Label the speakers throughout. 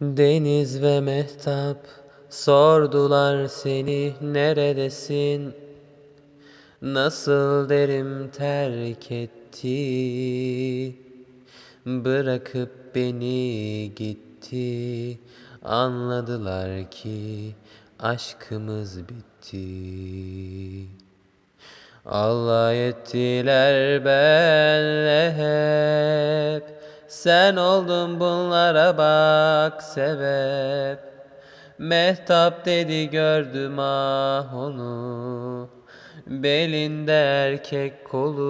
Speaker 1: Deniz ve mehtap sordular seni neredesin? Nasıl derim terk etti? Bırakıp beni gitti. Anladılar ki aşkımız bitti. Allah ettiler benle Sen oldun bunlara bak sebep. Mehtap dedi gördüm ah onu. Belinde erkek kolu.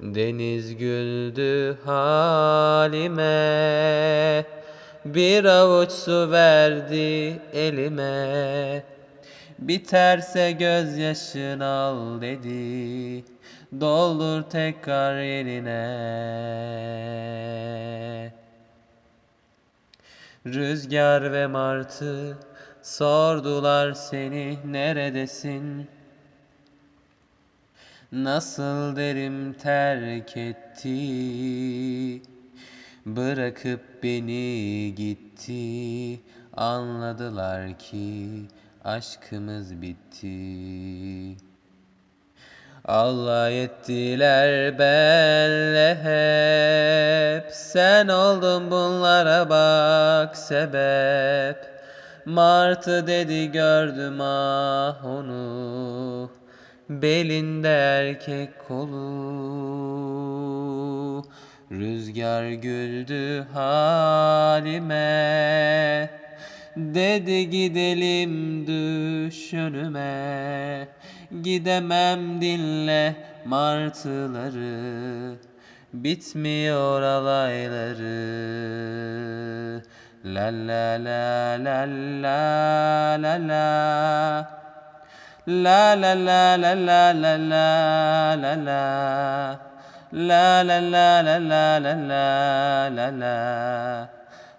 Speaker 1: Deniz güldü halime. Bir avuç su verdi elime Biterse gözyaşın al dedi. Doldur tekrar yerine. Rüzgar ve martı sordular seni neredesin? Nasıl derim terk etti? Bırakıp beni gitti. Anladılar ki aşkımız bitti. Allah ettiler benle hep. Sen oldun bunlara bak sebep. Martı dedi gördüm ah onu. Belinde erkek kolu. Rüzgar güldü halime Dedi gidelim düş önüme Gidemem dinle martıları Bitmiyor alayları La la la la la la la La la la la la la la la la La la la la la la la la la